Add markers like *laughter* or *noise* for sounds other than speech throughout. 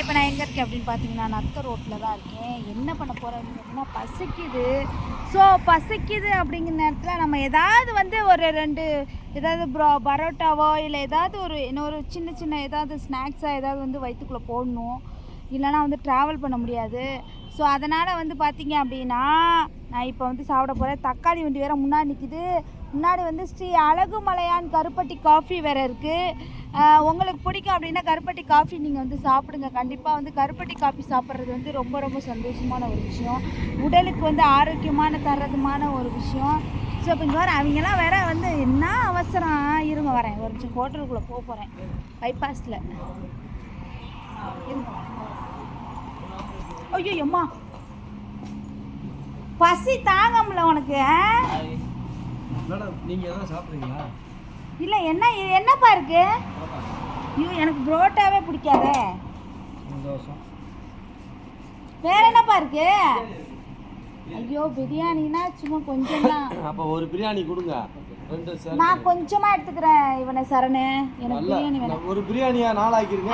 இப்போ நான் எங்கே இருக்கேன் அப்படின்னு பார்த்தீங்கன்னா நத்த ரோட்டில் தான் இருக்கேன். என்ன பண்ண போகிறேன் அப்படின்னு பார்த்தீங்கன்னா பசிக்குது. ஸோ பசிக்குது அப்படிங்கிற நேரத்தில் நம்ம ஏதாவது வந்து ஒரு ரெண்டு ஏதாவது ப்ரோ பரோட்டாவோ இல்லை ஏதாவது ஒரு இன்னொரு சின்ன சின்ன ஏதாவது ஸ்நாக்ஸாக ஏதாவது வந்து வயிற்றுக்குள்ளே போடணும். இல்லைனா வந்து ட்ராவல் பண்ண முடியாது. ஸோ அதனால் வந்து பார்த்தீங்க அப்படின்னா நான் இப்போ வந்து சாப்பிட போகிறேன் தக்காளி வண்டி வேறு முன்னாடி நிற்கிது முன்னாடி வந்து ஸ்ரீ அழகுமலையான் கருப்பட்டி காஃபி வேறு இருக்குது உங்களுக்கு பிடிக்கும் அப்படின்னா கருப்பட்டி காஃபி நீங்கள் வந்து சாப்பிடுங்க. கண்டிப்பாக வந்து கருப்பட்டி காஃபி சாப்பிட்றது வந்து ரொம்ப ரொம்ப சந்தோஷமான ஒரு விஷயம். உடலுக்கு வந்து ஆரோக்கியமான தரதுமான ஒரு விஷயம். ஸோ இப்போ இங்கே வர அவங்கெல்லாம் வேற வந்து என்ன அவசரம்? இருங்க வரேன். ஒரு நிமிஷம் ஹோட்டலுக்குள்ளே போக போகிறேன் பைபாஸில் ஐயோ அம்மா பசி தாங்க முடியல உனக்கு? மேடம் நீங்கள் எதாவது சாப்பிட்றீங்களா? இல்லை என்ன இது என்னப்பா இருக்கு? ஐயோ எனக்கு புரோட்டாவே பிடிக்காதே. வேற என்னப்பா இருக்கு? ஐயோ பிரியாணினா சும்மா கொஞ்சம் தான் *laughs* அப்போ ஒரு பிரியாணி கொடுங்க. நான் கொஞ்சமா எடுத்துக்கிறேன் இவனை சரணு. எனக்கு பிரியாணி வேணும். ஒரு பிரியாணியா நாளாக்கிருங்க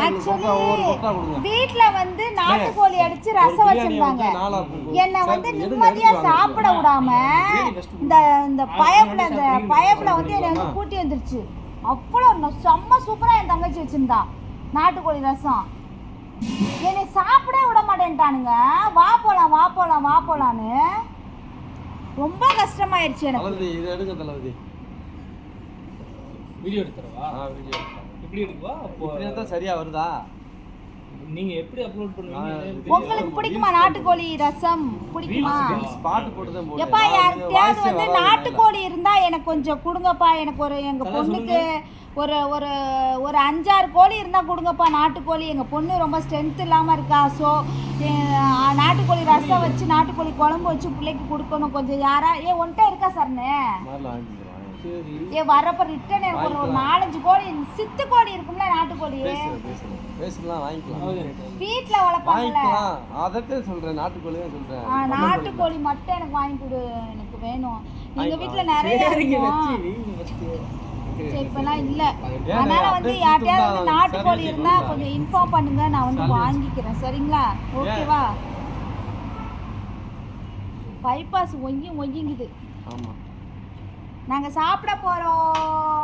வீட்ல வந்து நாட்டுக்கோழி அடிச்சு ரசம் வச்சிருந்தாங்க. என்னை வந்து நிம்மதியா. சாப்பிட விடாம இந்த இந்த பயப்புல இந்த பயப்புல வந்து என்னை வந்து கூட்டி வந்துருச்சு. அவ்வளோ ந- செம்ம சூப்பரா என் தங்கச்சி வச்சிருந்தா. நாட்டுக்கோழி ரசம். என்னை சாப்பிடவே விட மாட்டேன்ட்டானுங்க. வா போலாம் வா போலாம் வா போலான்னு. ரொம்ப கஷ்டமாயிடுச்சு எனக்கு. இது எடுங்க தளபதி. வீடியோ எடுத்துறவா வீடியோ எப்படி எடுக்குவா? அப்போ இப்படியா தான் சரியா வருதா? நீங்க எப்படி அப்லோட் பண்ணுவீங்க? உங்களுக்கு பிடிக்குமா? நாட்டுக்கோழி ரசம் பிடிக்குமா? ஸ்பாட் போட்டு தான். எப்பா யார்கிட்டயாவது வந்து நாட்டுக்கோழி இருந்தா எனக்கு கொஞ்சம் கொடுங்கப்பா. எனக்கு ஒரு எங்க பொண்ணுக்கு ஒரு ஒரு ஒரு அஞ்சாறு கோழி இருந்தா கொடுங்கப்பா. நாட்டுக்கோழி. எங்க பொண்ணு ரொம்ப ஸ்ட்ரென்த் இல்லாம இருக்கா. ஸோ நாட்டுக்கோழி ரசம் வச்சு நாட்டுக்கோழி குழம்பு வச்சு பிள்ளைக்கு கொடுக்கணும். கொஞ்சம் யாரா ஏ ஒன்ட்ட இருக்கா சார்னு? மாதிரிலாம் வாங்கிக்கிறேன். சரி ஏ வரப்ப ரிட்டன் எனக்கு ஒரு- நாலஞ்சு கோழி சித்து கோழி இருக்கும்ல நாட்டுக்கோழி. பேசலாம் வாங்கிக்கலாம். வீட்டில் வளர்ப்பாங்கல்ல. வாங்கிக்கலாம். அதைத்தான் சொல்றேன் நாட்டுக்கோழி தான் சொல்றேன். நாட்டுக்கோழி மட்டும் எனக்கு வாங்கி கொடு எனக்கு வேணும். எங்க வீட்ல நிறைய இருக்கும்? இப்பெல்லாம் இல்ல. அதனால வந்து கொடுத்தா நாட்டுக்கோழி இருந்தா. கொஞ்சம் இன்ஃபார்ம் பண்ணுங்க. நான் வந்து வாங்கிக்கிறேன். சரிங்களா? ஓகேவா? பைபாஸ் ஒங்கி ஒங்கிங்குது. ஆமா. நாங்கள் சாப்பிட போகிறோம்